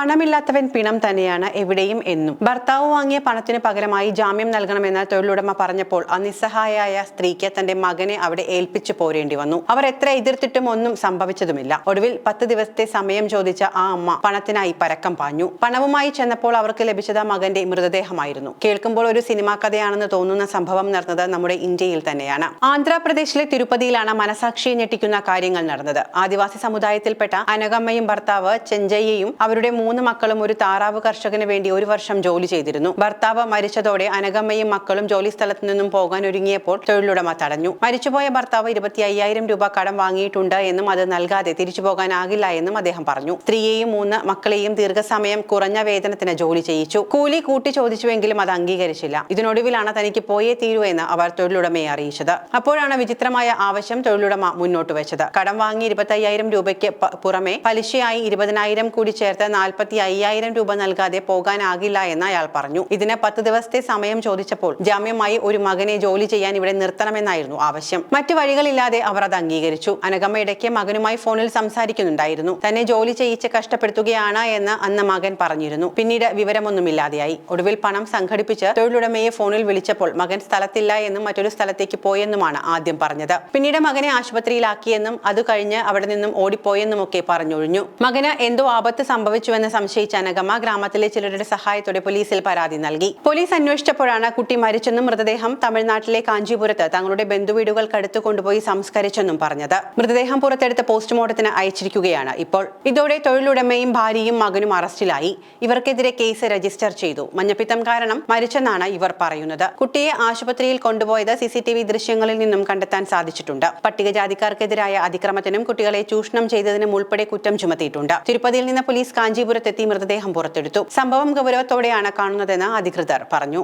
പണമില്ലാത്തവൻ പിണം തന്നെയാണ് എവിടെയും എന്നും. ഭർത്താവ് വാങ്ങിയ പണത്തിന് പകരമായി ജാമ്യം നൽകണമെന്ന് തൊഴിലുടമ പറഞ്ഞപ്പോൾ ആ നിസ്സഹായായ സ്ത്രീക്ക് തന്റെ മകനെ അവിടെ ഏൽപ്പിച്ചു പോരേണ്ടി വന്നു. അവർ എത്ര എതിർത്തിട്ടും ഒന്നും സംഭവിച്ചതുമില്ല. ഒടുവിൽ പത്ത് ദിവസത്തെ സമയം ചോദിച്ച ആ അമ്മ പണത്തിനായി പരക്കം പാഞ്ഞു. പണവുമായി ചെന്നപ്പോൾ അവർക്ക് ലഭിച്ചത് മകന്റെ മൃതദേഹമായിരുന്നു. കേൾക്കുമ്പോൾ ഒരു സിനിമാ കഥയാണെന്ന് തോന്നുന്ന സംഭവം നടന്നത് നമ്മുടെ ഇന്ത്യയിൽ തന്നെയാണ്. ആന്ധ്രാപ്രദേശിലെ തിരുപ്പതിയിലാണ് മനസാക്ഷിയെ ഞെട്ടിക്കുന്ന കാര്യങ്ങൾ നടന്നത്. ആദിവാസി സമുദായത്തിൽപ്പെട്ട അനകമ്മയും ഭർത്താവ് ചെഞ്ചയ്യയും അവരുടെ മൂന്ന് മക്കളും ഒരു താറാവ് കർഷകന് വേണ്ടി ഒരു വർഷം ജോലി ചെയ്തിരുന്നു. ഭർത്താവ് മരിച്ചതോടെ അനകമ്മയും മക്കളും ജോലി സ്ഥലത്തു നിന്നും പോകാൻ ഒരുങ്ങിയപ്പോൾ തൊഴിലുടമ തടഞ്ഞു. മരിച്ചുപോയ ഭർത്താവ് ഇരുപത്തി അയ്യായിരം രൂപ കടം വാങ്ങിയിട്ടുണ്ട് എന്നും അത് നൽകാതെ തിരിച്ചു പോകാനാകില്ല എന്നും അദ്ദേഹം പറഞ്ഞു. സ്ത്രീയെയും മൂന്ന് മക്കളെയും ദീർഘസമയം കുറഞ്ഞ വേതനത്തിന് ജോലി ചെയ്യിച്ചു. കൂലി കൂട്ടി ചോദിച്ചുവെങ്കിലും അത് അംഗീകരിച്ചില്ല. ഇതിനൊടുവിലാണ് തനിക്ക് പോയേ തീരൂ എന്ന് അവർ തൊഴിലുടമയെ അറിയിച്ചത്. അപ്പോഴാണ് വിചിത്രമായ ആവശ്യം തൊഴിലുടമ മുന്നോട്ട് വെച്ചത്. കടം വാങ്ങി ഇരുപത്തി രൂപയ്ക്ക് പുറമെ പലിശയായി ഇരുപതിനായിരം കൂടി ചേർത്ത് നാൽപ്പത്തി അയ്യായിരം രൂപ നൽകാതെ പോകാനാകില്ല എന്ന് അയാൾ പറഞ്ഞു. ഇതിന് പത്ത് ദിവസത്തെ സമയം ചോദിച്ചപ്പോൾ ജാമ്യമായി ഒരു മകനെ ജോലി ചെയ്യാൻ ഇവിടെ നിർത്തണമെന്നായിരുന്നു ആവശ്യം. മറ്റു വഴികളില്ലാതെ അവർ അത് അംഗീകരിച്ചു. അനഗമ്മ ഇടയ്ക്ക് മകനുമായി ഫോണിൽ സംസാരിക്കുന്നുണ്ടായിരുന്നു. തന്നെ ജോലി ചെയ്യിച്ച് കഷ്ടപ്പെടുത്തുകയാണ് എന്ന് അന്ന് മകൻ പറഞ്ഞിരുന്നു. പിന്നീട് വിവരമൊന്നുമില്ലാതെയായി. ഒടുവിൽ പണം സംഘടിപ്പിച്ച് തൊഴിലുടമയെ ഫോണിൽ വിളിച്ചപ്പോൾ മകൻ സ്ഥലത്തില്ല എന്നും മറ്റൊരു സ്ഥലത്തേക്ക് പോയെന്നുമാണ് ആദ്യം പറഞ്ഞത്. പിന്നീട് മകനെ ആശുപത്രിയിലാക്കിയെന്നും അത് കഴിഞ്ഞ് അവിടെ നിന്നും ഓടിപ്പോയെന്നുമൊക്കെ പറഞ്ഞൊഴിഞ്ഞു. മകന് എന്തോ ആപത്ത് സംഭവിച്ചുവെന്ന് സംശയിച്ച അനഗമ്മ ഗ്രാമത്തിലെ ചിലരുടെ സഹായത്തോടെ പോലീസിൽ പരാതി നൽകി. പോലീസ് അന്വേഷിച്ചപ്പോഴാണ് കുട്ടി മരിച്ചെന്നും മൃതദേഹം തമിഴ്നാട്ടിലെ കാഞ്ചീപുരത്ത് തങ്ങളുടെ ബന്ധുവീടുകൾക്കടുത്ത് കൊണ്ടുപോയി സംസ്കരിച്ചെന്നും പറഞ്ഞത്. മൃതദേഹം പുറത്തെടുത്ത് പോസ്റ്റ്മോർട്ടത്തിന് അയച്ചിരിക്കുകയാണ് ഇപ്പോൾ. ഇതോടെ തൊഴിലുടമയും ഭാര്യയും മകനും അറസ്റ്റിലായി. ഇവർക്കെതിരെ കേസ് രജിസ്റ്റർ ചെയ്തു. മഞ്ഞപ്പിത്തം കാരണം മരിച്ചെന്നാണ് ഇവർ പറയുന്നത്. കുട്ടിയെ ആശുപത്രിയിൽ കൊണ്ടുപോയത് സിസിടിവി ദൃശ്യങ്ങളിൽ നിന്നും കണ്ടെത്താൻ സാധിച്ചിട്ടുണ്ട്. പട്ടികജാതിക്കാർക്കെതിരായ അതിക്രമത്തിനും കുട്ടികളെ ചൂഷണം ചെയ്തതിനും ഉൾപ്പെടെ കുറ്റം ചുമത്തിയിട്ടുണ്ട്. തിരുപ്പതിയിൽ നിന്ന് പോലീസ് കാഞ്ചീപുരത്തെത്തി മൃതദേഹം പുറത്തെടുത്തു. സംഭവം ഗൗരവത്തോടെയാണ് കാണുന്നതെന്ന് അധികൃതർ പറഞ്ഞു.